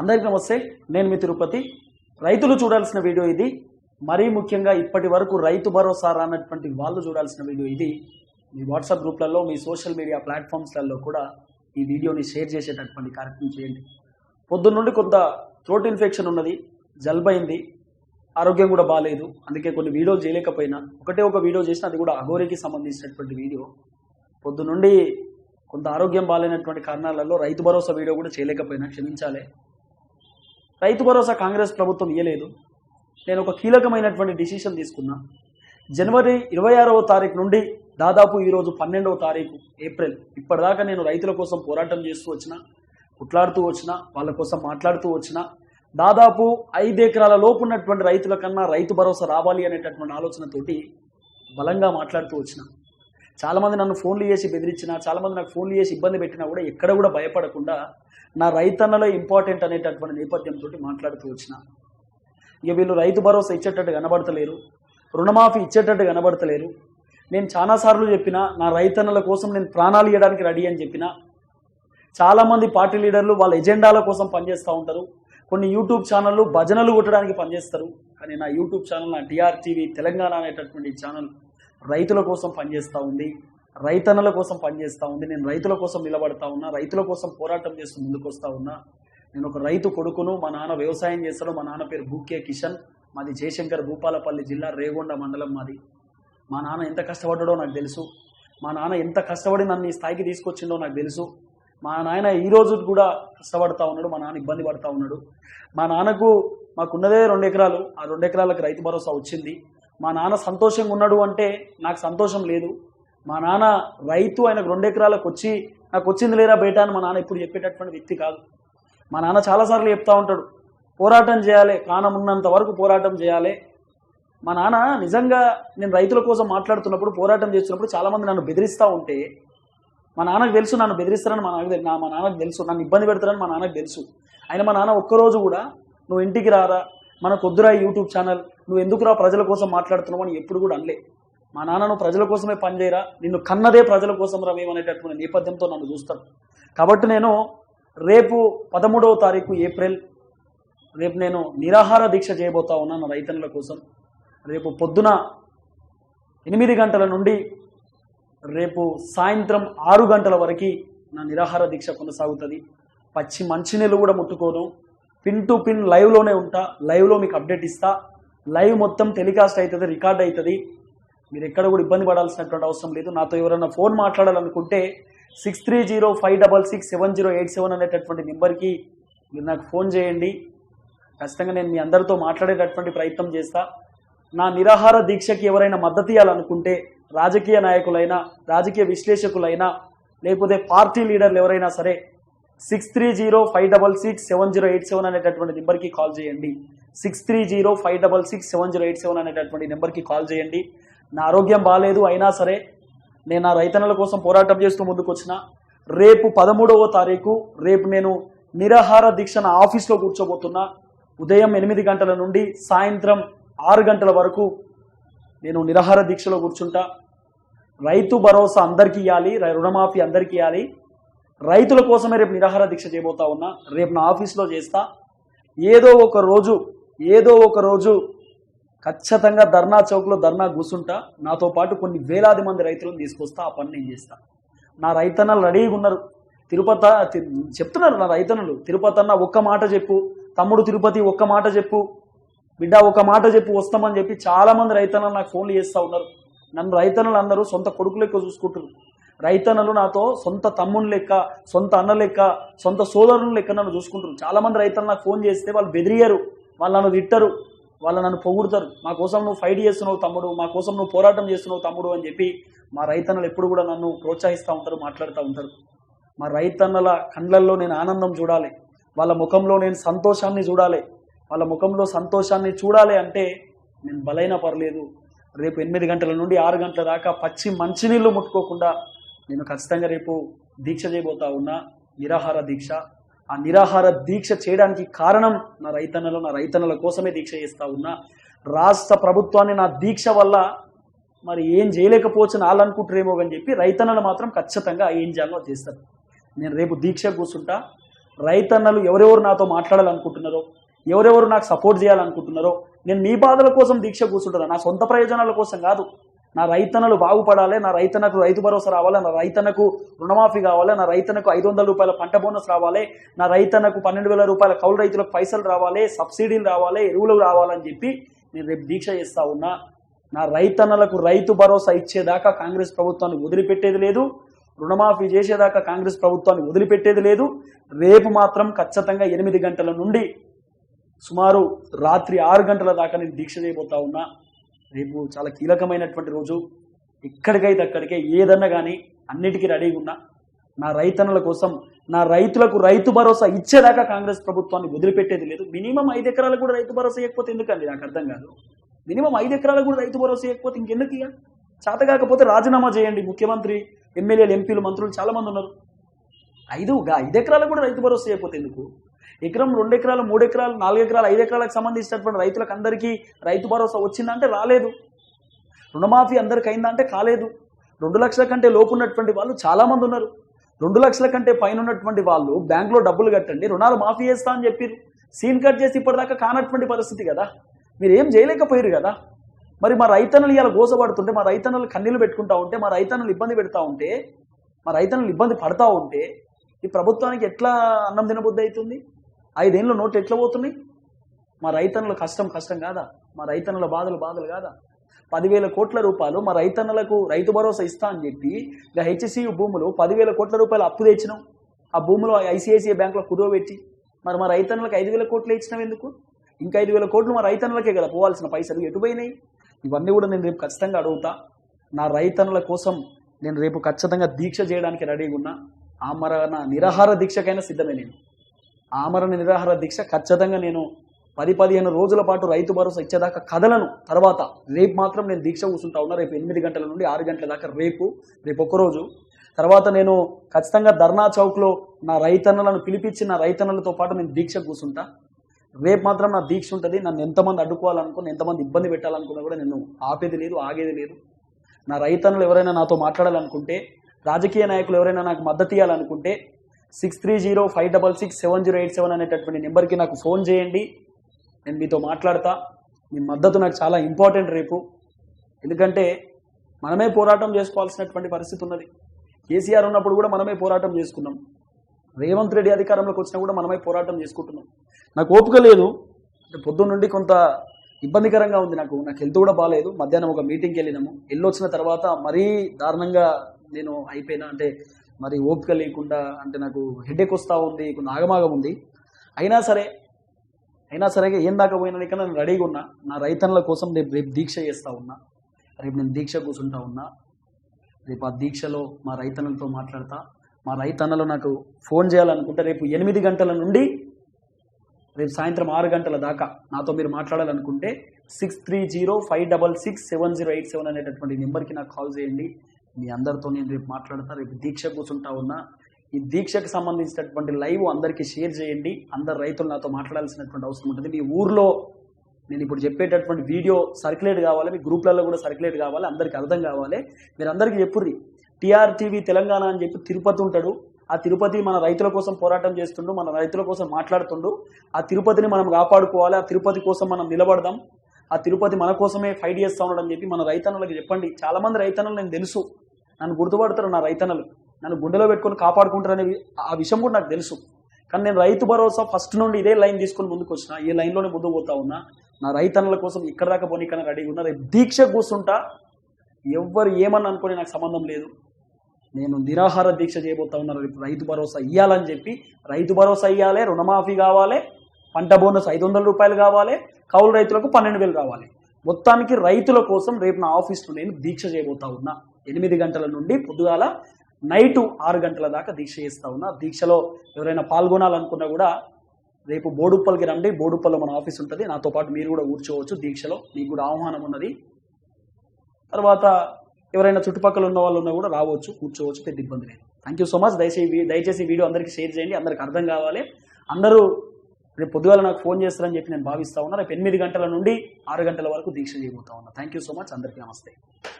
అందరికీ నమస్తే. నేను మీ తిరుపతి. రైతులు చూడాల్సిన వీడియో ఇది. మరీ ముఖ్యంగా ఇప్పటి వరకు రైతు భరోసా రానటువంటి వాళ్ళు చూడాల్సిన వీడియో ఇది. మీ వాట్సాప్ గ్రూప్లలో మీ సోషల్ మీడియా ప్లాట్ఫామ్స్లలో కూడా ఈ వీడియోని షేర్ చేసేటటువంటి కార్యక్రమం చేయండి. పొద్దున్న నుండి కొంత థ్రోట్ ఇన్ఫెక్షన్ ఉన్నది జల్బైంది ఆరోగ్యం కూడా బాగాలేదు అందుకే కొన్ని వీడియోలు చేయలేకపోయినా ఒకటే ఒక వీడియో చేసిన అది కూడా అఘోరికి సంబంధించినటువంటి వీడియో. పొద్దు నుండి కొంత ఆరోగ్యం బాగాలేనటువంటి కారణాలలో రైతు భరోసా వీడియో కూడా చేయలేకపోయినా క్షమించాలి. రైతు భరోసా కాంగ్రెస్ ప్రభుత్వం ఇవ్వలేదు నేను ఒక కీలకమైనటువంటి డిసిషన్ తీసుకున్నా. జనవరి ఇరవై ఆరవ తారీఖు నుండి దాదాపు ఈరోజు పన్నెండవ తారీఖు ఏప్రిల్. ఇప్పటిదాకా నేను రైతుల కోసం పోరాటం చేస్తూ వచ్చిన కుట్లాడుతూ వచ్చిన వాళ్ళ కోసం మాట్లాడుతూ వచ్చిన దాదాపు ఐదు ఎకరాల లోపు ఉన్నటువంటి రైతుల కన్నా రైతు భరోసా రావాలి అనేటటువంటి ఆలోచనతోటి బలంగా మాట్లాడుతూ వచ్చిన. చాలామంది నన్ను ఫోన్లు చేసి బెదిరించిన చాలామంది నాకు ఫోన్లు చేసి ఇబ్బంది పెట్టినా కూడా ఎక్కడ కూడా భయపడకుండా నా రైతన్నలో ఇంపార్టెంట్ అనేటటువంటి నేపథ్యంతో మాట్లాడుతూ వచ్చిన. ఇక వీళ్ళు రైతు భరోసా ఇచ్చేటట్టు కనబడతలేరు రుణమాఫీ ఇచ్చేటట్టు కనబడతలేరు. నేను చాలాసార్లు చెప్పిన నా రైతన్నల కోసం నేను ప్రాణాలు ఇవ్వడానికి రెడీ అని చెప్పిన. చాలామంది పార్టీ లీడర్లు వాళ్ళ ఎజెండాల కోసం పనిచేస్తూ ఉంటారు కొన్ని యూట్యూబ్ ఛానళ్ళు భజనలు కొట్టడానికి పనిచేస్తారు. కానీ నా యూట్యూబ్ ఛానల్ నా టీఆర్ టీవీ తెలంగాణ అనేటటువంటి ఛానల్ రైతుల కోసం పనిచేస్తూ ఉంది రైతన్నల కోసం పనిచేస్తూ ఉంది నేను రైతుల కోసం నిలబడతా ఉన్నా రైతుల కోసం పోరాటం చేస్తూ ముందుకొస్తా ఉన్నా నేను ఒక రైతు కొడుకును మా నాన్న వ్యవసాయం చేస్తాడు మా నాన్న పేరు భూకే కిషన్ మాది జయశంకర్ భూపాలపల్లి జిల్లా రేగొండ మండలం మాది. మా నాన్న ఎంత కష్టపడ్డాడో నాకు తెలుసు మా నాన్న ఎంత కష్టపడి నన్ను ఈ స్థాయికి తీసుకొచ్చిండో నాకు తెలుసు మా నాయన ఈ రోజు కూడా కష్టపడతా ఉన్నాడు మా నాన్న ఇబ్బంది పడతా ఉన్నాడు. మా నాన్నకు మాకున్నదే రెండు ఎకరాలు ఆ రెండు ఎకరాలకు రైతు భరోసా వచ్చింది. మా నాన్న సంతోషంగా ఉన్నాడు అంటే నాకు సంతోషం లేదు. మా నాన్న రైతు ఆయనకు రెండు ఎకరాలకు వచ్చి నాకు వచ్చింది లేరా బయట అని మా నాన్న ఇప్పుడు చెప్పేటటువంటి వ్యక్తి కాదు. మా నాన్న చాలాసార్లు చెప్తా ఉంటాడు పోరాటం చేయాలి కానమున్నంత వరకు పోరాటం చేయాలి. మా నాన్న నిజంగా నేను రైతుల కోసం మాట్లాడుతున్నప్పుడు పోరాటం చేస్తున్నప్పుడు చాలామంది నన్ను బెదిరిస్తూ ఉంటే మా నాన్నకు తెలుసు నన్ను బెదిరిస్తారని మా నాన్నకు నా మా నాన్నకు తెలుసు నన్ను ఇబ్బంది పెడతారని మా నాన్నకు తెలుసు. అయినా మా నాన్న ఒక్కరోజు కూడా నువ్వు ఇంటికి రారా మన వద్దురా యూట్యూబ్ ఛానల్ నువ్వు ఎందుకురా ప్రజల కోసం మాట్లాడుతున్నావు అని ఎప్పుడు కూడా అనలే. మా నాన్న ప్రజల కోసమే పనిచేయరా నిన్ను కన్నదే ప్రజల కోసం రా నేపథ్యంతో నన్ను చూస్తాను కాబట్టి నేను రేపు పదమూడవ తారీఖు ఏప్రిల్ రేపు నేను నిరాహార దీక్ష చేయబోతా ఉన్నాను నా రైతన్నుల కోసం. రేపు పొద్దున ఎనిమిది గంటల నుండి రేపు సాయంత్రం ఆరు గంటల వరకు నా నిరాహార దీక్ష కొనసాగుతుంది. పచ్చి మంచినీళ్ళు కూడా ముట్టుకోను. పిన్ టు పిన్ లైవ్లోనే ఉంటా లైవ్లో మీకు అప్డేట్ ఇస్తా. లైవ్ మొత్తం టెలికాస్ట్ అవుతుంది రికార్డ్ అవుతుంది మీరు ఎక్కడ కూడా ఇబ్బంది పడాల్సినటువంటి అవసరం లేదు. నాతో ఎవరైనా phone మాట్లాడాలనుకుంటే six three zero five double six seven zero eight seven అనేటటువంటి నెంబర్కి మీరు నాకు ఫోన్ చేయండి. ఖచ్చితంగా నేను మీ అందరితో మాట్లాడేటటువంటి ప్రయత్నం చేస్తా. నా నిరాహార దీక్షకి ఎవరైనా మద్దతు ఇవ్వాలనుకుంటే రాజకీయ నాయకులైనా రాజకీయ విశ్లేషకులైనా లేకపోతే పార్టీ లీడర్లు ఎవరైనా సరే six three zero five double six seven zero eight seven అనేటటువంటి నెంబర్కి కాల్ చేయండి. Six three zero five double six seven zero eight seven అనేటటువంటి నెంబర్కి కాల్ చేయండి. నా ఆరోగ్యం బాగాలేదు అయినా సరే నేను నా రైతన్నల కోసం పోరాటం చేస్తూ ముందుకు వచ్చిన రేపు పదమూడవ తారీఖు రేపు నేను నిరాహార దీక్ష నా ఆఫీస్లో కూర్చోబోతున్నా. ఉదయం ఎనిమిది గంటల నుండి సాయంత్రం ఆరు గంటల వరకు నేను నిరాహార దీక్షలో కూర్చుంటా. రైతు భరోసా అందరికీ ఇవ్వాలి రుణమాఫీ అందరికీ ఇవ్వాలి రైతుల కోసమే రేపు నిరాహార దీక్ష చేయబోతా ఉన్నా రేపు నా ఆఫీస్లో చేస్తా. ఏదో ఒక రోజు ఏదో ఒక రోజు ఖచ్చితంగా ధర్నా చౌక్లో ధర్నా కూర్చుంటా. నాతో పాటు కొన్ని వేలాది మంది రైతులను తీసుకొస్తా ఆ పని నేను చేస్తా. నా రైతన్నలు రెడీగా ఉన్నారు. తిరుపతి చెప్తున్నారు నా రైతన్నలు తిరుపతి అన్న ఒక్క మాట చెప్పు తమ్ముడు తిరుపతి ఒక్క మాట చెప్పు బిడ్డ ఒక మాట చెప్పు వస్తామని చెప్పి చాలామంది రైతన్నలు నాకు ఫోన్లు చేస్తూ ఉన్నారు. నన్ను రైతన్నలు అందరూ సొంత కొడుకులు ఎక్కువ చూసుకుంటున్నారు. రైతన్నలు నాతో సొంత తమ్ముని లెక్క సొంత అన్న లెక్క సొంత సోదరుని లెక్క నన్ను చూసుకుంటారు చాలా మంది రైతన్నలు నాకు ఫోన్ చేస్తే వాళ్ళు బెదిరియరు. వాళ్ళు నన్ను తిట్టరు. వాళ్ళు నన్ను పొగుడుతారు. మా కోసం నువ్వు ఫైట్ చేస్తున్నావు తమ్ముడు. మా కోసం నువ్వు పోరాటం చేస్తున్నావు తమ్ముడు అని చెప్పి మా రైతన్నలు ఎప్పుడు కూడా నన్ను ప్రోత్సహిస్తూ ఉంటారు మాట్లాడుతూ ఉంటారు. మా రైతన్నల కండ్లల్లో నేను ఆనందం చూడాలి. వాళ్ళ ముఖంలో నేను సంతోషాన్ని చూడాలి. వాళ్ళ ముఖంలో సంతోషాన్ని చూడాలి అంటే నేను బలైన పర్లేదు. రేపు ఎనిమిది గంటల నుండి ఆరు గంటల దాకా పచ్చి మంచినీళ్ళు ముట్టుకోకుండా నేను ఖచ్చితంగా రేపు దీక్ష చేయబోతా ఉన్నా నిరాహార దీక్ష. ఆ నిరాహార దీక్ష చేయడానికి కారణం నా రైతన్నలు నా రైతన్నల కోసమే దీక్ష చేస్తా ఉన్నా. రాష్ట్ర ప్రభుత్వాన్ని నా దీక్ష వల్ల మరి ఏం చేయలేకపోవచ్చు అని వాళ్ళు అనుకుంటారేమో అని చెప్పి రైతన్నలు మాత్రం ఖచ్చితంగా ఏం చేయాలో చేస్తారు. నేను రేపు దీక్ష కూర్చుంటా. రైతన్నలు ఎవరెవరు నాతో మాట్లాడాలనుకుంటున్నారో ఎవరెవరు నాకు సపోర్ట్ చేయాలనుకుంటున్నారో నేను మీ బాధల కోసం దీక్ష కూర్చుంటుందా నా సొంత ప్రయోజనాల కోసం కాదు. నా రైతన్నలు బాగుపడాలి నా రైతన్నకు రైతు భరోసా రావాలి నా రైతన్నకు రుణమాఫీ కావాలి నా రైతన్నకు ఐదు వందల రూపాయల పంట బోనస్ రావాలి నా రైతన్నకు పన్నెండు వేల రూపాయల కౌలు రైతులకు పైసలు రావాలి సబ్సిడీలు రావాలి ఎరువులు రావాలని చెప్పి నేను రేపు దీక్ష చేస్తా ఉన్నా. నా రైతన్నలకు రైతు భరోసా ఇచ్చేదాకా కాంగ్రెస్ ప్రభుత్వాన్ని వదిలిపెట్టేది లేదు రుణమాఫీ చేసేదాకా కాంగ్రెస్ ప్రభుత్వాన్ని వదిలిపెట్టేది లేదు. రేపు మాత్రం ఖచ్చితంగా ఎనిమిది గంటల నుండి సుమారు రాత్రి ఆరు గంటల దాకా నేను దీక్ష చేయబోతా ఉన్నా. రేపు చాలా కీలకమైనటువంటి రోజు. ఎక్కడికైతే అక్కడికే ఏదన్నా కానీ అన్నిటికీ రెడీగా ఉన్నా. నా రైతన్నల కోసం నా రైతులకు రైతు భరోసా ఇచ్చేదాకా కాంగ్రెస్ ప్రభుత్వాన్ని వదిలిపెట్టేది లేదు. మినిమం ఐదు ఎకరాలకు కూడా రైతు భరోసా ఇవ్వకపోతే ఎందుకండి? నాకు అర్థం కాదు. మినిమం ఐదు ఎకరాలకు కూడా రైతు భరోసా ఇవ్వకపోతే ఇంకెందుకు ఇక చేత కాకపోతే రాజీనామా చేయండి. ముఖ్యమంత్రి ఎమ్మెల్యేలు ఎంపీలు మంత్రులు చాలా మంది ఉన్నారు. ఐదు ఐదు ఎకరాలకు కూడా రైతు భరోసా అయిపోతే ఎందుకు? ఎకరం రెండు ఎకరాలు మూడు ఎకరాలు నాలుగు ఎకరాలు ఐదు ఎకరాలకు సంబంధించినటువంటి రైతులకు అందరికీ రైతు భరోసా వచ్చిందంటే రాలేదు. రుణమాఫీ అందరికి అయిందంటే కాలేదు. రెండు లక్షల కంటే లోపు ఉన్నటువంటి వాళ్ళు చాలామంది ఉన్నారు. రెండు లక్షల కంటే పైన ఉన్నటువంటి వాళ్ళు బ్యాంకులో డబ్బులు కట్టండి రుణాలు మాఫీ చేస్తా అని చెప్పారు సీన్ కట్ చేసి ఇప్పటిదాకా కానటువంటి పరిస్థితి కదా. మీరు ఏం చేయలేకపోయారు కదా. మరి మా రైతన్నలు ఇలా గోసపడుతుంటే మా రైతన్నలు కన్నీళ్ళు పెట్టుకుంటా ఉంటే మా రైతన్నలు ఇబ్బంది పెడతా ఉంటే మా రైతన్నలు ఇబ్బంది పడతా ఉంటే ఈ ప్రభుత్వానికి ఎట్లా అన్నం తినబుద్ధి అవుతుంది ఐదేళ్ళు నోట్లు ఎట్లా పోతున్నాయి? మా రైతన్నుల కష్టం కష్టం కాదా? మా రైతన్నుల బాధలు బాధలు కాదా? పదివేల కోట్ల రూపాయలు మా రైతన్నలకు రైతు భరోసా ఇస్తా అని చెప్పి ఇక హెచ్సియు భూములు పదివేల కోట్ల రూపాయలు అప్పు తెచ్చినాం. ఆ భూములు ఐసిఐసిఐ బ్యాంకులో కుదవబెట్టి మరి మా రైతన్నులకు ఐదు వేల కోట్లు ఇచ్చినాం ఎందుకు? ఇంకా ఐదు వేల కోట్లు మా రైతన్నులకే కదా పోవాల్సిన పైసలు ఎటు పోయినాయి? ఇవన్నీ కూడా నేను రేపు ఖచ్చితంగా అడుగుతా. నా రైతన్నుల కోసం నేను రేపు ఖచ్చితంగా దీక్ష చేయడానికి రెడీగా ఉన్నా. ఆమరణ నిరాహార దీక్షకైనా సిద్ధమే నేను. ఆమరణ నిరాహార దీక్ష ఖచ్చితంగా నేను పది పదిహేను రోజుల పాటు రైతు భరోసా ఇచ్చేదాకా కదలను. తర్వాత రేపు మాత్రం నేను దీక్ష కూర్చుంటా ఉన్నా. రేపు ఎనిమిది గంటల నుండి ఆరు గంటల దాకా రేపు రేపు ఒక్కరోజు తర్వాత నేను ఖచ్చితంగా ధర్నా చౌక్లో నా రైతన్నలను పిలిపించి నా రైతన్నలతో పాటు నేను దీక్ష కూర్చుంటా. రేపు మాత్రం నా దీక్ష ఉంటుంది. నన్ను ఎంతమంది అడ్డుకోవాలనుకున్న ఎంతమంది ఇబ్బంది పెట్టాలనుకున్నా కూడా నేను ఆపేది లేదు ఆగేది లేదు. నా రైతన్నులు ఎవరైనా నాతో మాట్లాడాలనుకుంటే రాజకీయ నాయకులు ఎవరైనా నాకు మద్దతు ఇవ్వాలనుకుంటే six three zero five double six seven zero eight seven అనేటటువంటి నెంబర్కి నాకు ఫోన్ చేయండి. నేను మీతో మాట్లాడతా. మీ మద్దతు నాకు చాలా ఇంపార్టెంట్ రేపు. ఎందుకంటే మనమే పోరాటం చేసుకోవాల్సినటువంటి పరిస్థితి ఉన్నది. కేసీఆర్ ఉన్నప్పుడు కూడా మనమే పోరాటం చేసుకున్నాం. రేవంత్ రెడ్డి అధికారంలోకి వచ్చినా కూడా మనమే పోరాటం చేసుకుంటున్నాం. నాకు ఓపిక లేదు. అంటే పొద్దున్న నుండి కొంత ఇబ్బందికరంగా ఉంది నాకు. నాకు హెల్త్ కూడా బాగాలేదు మధ్యాహ్నం ఒక మీటింగ్కి వెళ్ళినాము. వెళ్ళొచ్చిన తర్వాత మరీ దారుణంగా నేను అయిపోయినా అంటే మరి ఓపిక లేకుండా అంటే నాకు హెడేక్ వస్తూ ఉంది కొంత ఆగమాగం ఉంది. అయినా సరే అయినా సరే ఏం దాకా పోయినా కన్నా నేను రెడీగా ఉన్నా. నా రైతన్ల కోసం రేపు రేపు దీక్ష చేస్తూ ఉన్నా. రేపు నేను దీక్ష కూర్చుంటా ఉన్నా. రేపు ఆ దీక్షలో మా రైతన్నలతో మాట్లాడతా. మా రైతన్నలు నాకు ఫోన్ చేయాలనుకుంటే రేపు ఎనిమిది గంటల నుండి రేపు సాయంత్రం ఆరు గంటల దాకా నాతో మీరు మాట్లాడాలనుకుంటే six three zero five double six seven zero eight seven అనేటటువంటి నెంబర్కి నాకు కాల్ చేయండి. మీ అందరితో నేను రేపు మాట్లాడతా రేపు దీక్ష కూర్చుంటా ఉన్నా ఈ దీక్షకు సంబంధించినటువంటి లైవ్ అందరికీ షేర్ చేయండి. అందరు రైతులు నాతో మాట్లాడాల్సినటువంటి అవసరం ఉంటుంది. మీ ఊర్లో నేను ఇప్పుడు చెప్పేటటువంటి వీడియో సర్క్యులేట్ కావాలి మీ గ్రూప్లలో కూడా సర్క్యులేట్ కావాలి అందరికీ అర్థం కావాలి. మీరు అందరికీ చెప్పుర్రి టీఆర్టీవీ తెలంగాణ అని చెప్పి తిరుపతి ఉంటాడు. ఆ తిరుపతి మన రైతుల కోసం పోరాటం చేస్తుండు మన రైతుల కోసం మాట్లాడుతుండు. ఆ తిరుపతిని మనం కాపాడుకోవాలి ఆ తిరుపతి కోసం మనం నిలబడదాం. ఆ తిరుపతి మన కోసమే ఫైట్ చేస్తా ఉన్నాడు చెప్పి మన రైతన్నలకు చెప్పండి. చాలా మంది రైతన్నలు నేను తెలుసు. నన్ను గుర్తుపడతారు నా రైతన్నలు. నన్ను గుండెలో పెట్టుకొని కాపాడుకుంటారనే ఆ విషయం కూడా నాకు తెలుసు. కానీ నేను రైతు భరోసా ఫస్ట్ నుండి ఇదే లైన్ తీసుకొని ముందుకు వచ్చిన ఈ లైన్లోనే ముందుకు పోతా ఉన్నా నా రైతన్నల కోసం ఇక్కడ దాకా పోనీకన్నా రెడీగా ఉన్నా రేపు దీక్ష కూర్చుంటా ఎవ్వరు ఏమని అనుకుని నాకు సంబంధం లేదు. నేను నిరాహార దీక్ష చేయబోతా ఉన్నాను రేపు రైతు భరోసా ఇవ్వాలని చెప్పి రైతు భరోసా ఇవ్వాలి రుణమాఫీ కావాలి పంట బోనస్ ఐదు వందల రూపాయలు కావాలి కౌలు రైతులకు పన్నెండు వేలు కావాలి. మొత్తానికి రైతుల కోసం రేపు నా ఆఫీస్లో నేను దీక్ష చేయబోతా ఉన్నా. ఎనిమిది గంటల నుండి పొద్దుగాల నైట్ ఆరు గంటల దాకా దీక్ష చేస్తా ఉన్నా. దీక్షలో ఎవరైనా పాల్గొనాలనుకున్నా కూడా రేపు బోడుప్పల్కి రండి. బోడుప్పల్లో మన ఆఫీస్ ఉంటుంది. నాతో పాటు మీరు కూడా కూర్చోవచ్చు దీక్షలో. మీకు కూడా ఆహ్వానం ఉన్నది. తర్వాత ఎవరైనా చుట్టుపక్కల ఉన్న వాళ్ళు ఉన్నా కూడా రావచ్చు కూర్చోవచ్చు. పెద్ద ఇబ్బంది లేదు. థ్యాంక్ యూ సో మచ్ దయచేసి దయచేసి వీడియో అందరికీ షేర్ చేయండి. అందరికి అర్థం కావాలి. అందరూ రేపు పొద్దుగాల నాకు ఫోన్ చేస్తారని చెప్పి నేను భావిస్తా ఉన్నా. రేపు ఎనిమిది గంటల నుండి ఆరు గంటల వరకు దీక్ష చేయబోతా ఉన్నా. థ్యాంక్ యూ సో మచ్ అందరికీ నమస్తే.